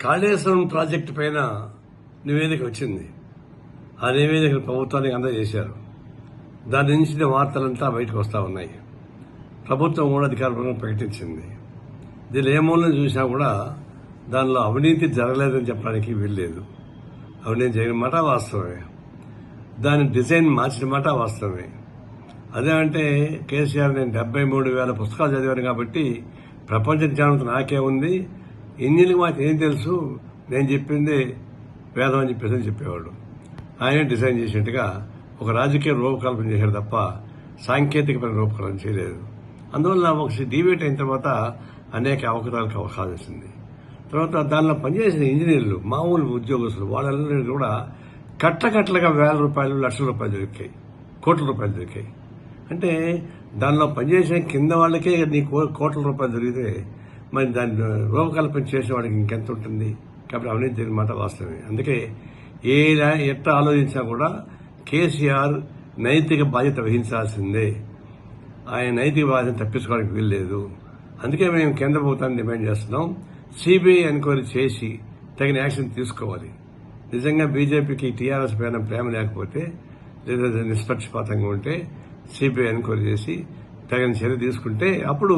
Kaleshwaram project పైన నివేదిక వచ్చింది. ఆ నివేదిక ప్రభుత్వానికి అందజేశారు. దాని నుంచి వార్తలంతా బయటకు వస్తూ ఉన్నాయి. ప్రభుత్వం కూడా అధికారపరంగా ప్రకటించింది. దీనిలో ఏ మూలం చూసినా కూడా దానిలో అవినీతి జరగలేదని చెప్పడానికి వీల్లేదు అవినీతి జరిగిన మాట వాస్తవమే. దాని డిజైన్ మార్చిన మాట వాస్తవమే. అదేమంటే కేసీఆర్ నేను డెబ్బై మూడు వేల పుస్తకాలు చదివాను కాబట్టి ప్రపంచ జ్ఞానం నాకే ఉంది. ఇంజనీర్కి మాకు ఏం తెలుసు నేను చెప్పింది వేదం అని చెప్పేసి అని చెప్పేవాడు ఆయన డిజైన్ చేసినట్టుగా ఒక రాజకీయ రూపకల్పన చేశాడు తప్ప సాంకేతికమైన రూపకల్పన చేయలేదు. అందువల్ల ఒకసారి డిబేట్ అయిన తర్వాత అనేక అవకాశాలకు అవకాశం వచ్చింది తర్వాత దానిలో పనిచేసిన ఇంజనీర్లు మామూలు ఉద్యోగస్తులు వాళ్ళందరికీ కూడా కట్టకట్టలుగా వేల రూపాయలు లక్షల రూపాయలు దొరికాయి. కోట్ల రూపాయలు దొరికాయి. అంటే దానిలో పనిచేసిన కింద వాళ్ళకే నీ కో- కోట్ల రూపాయలు దొరికితే మరి దాన్ని రూపకల్పన చేసేవాడికి ఇంకెంత ఉంటుంది కాబట్టి అవినీతి జరిగిన మాట వాస్తవమే. అందుకే ఏ ఎట్ట ఆలోచించినా కూడా కేసీఆర్ నైతిక బాధ్యత వహించాల్సిందే. ఆయన నైతిక బాధ్యత తప్పించుకోవడానికి వీల్లేదు. అందుకే మేము కేంద్ర ప్రభుత్వాన్ని డిమాండ్ చేస్తున్నాం. సిబిఐ ఎంక్వైరీ చేసి తగిన యాక్షన్ తీసుకోవాలి. నిజంగా బీజేపీకి టీఆర్ఎస్ పైన ప్రేమ లేకపోతే లేదా నిష్పక్షపాతంగా ఉంటే సిబిఐ ఎంక్వైరీ చేసి తగిన చర్య తీసుకుంటే అప్పుడు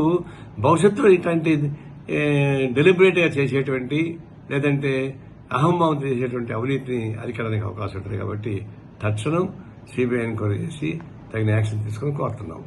భవిష్యత్తులో ఇట్లాంటి డెలిబరేట్గా చేసేటువంటి లేదంటే అహంభావం చేసేటువంటి అవినీతిని అరికడానికి అవకాశం ఉంటుంది కాబట్టి తక్షణం సిబిఐ ఎంక్వైరీ చేసి తగిన యాక్షన్ తీసుకొని కోరుతున్నాం.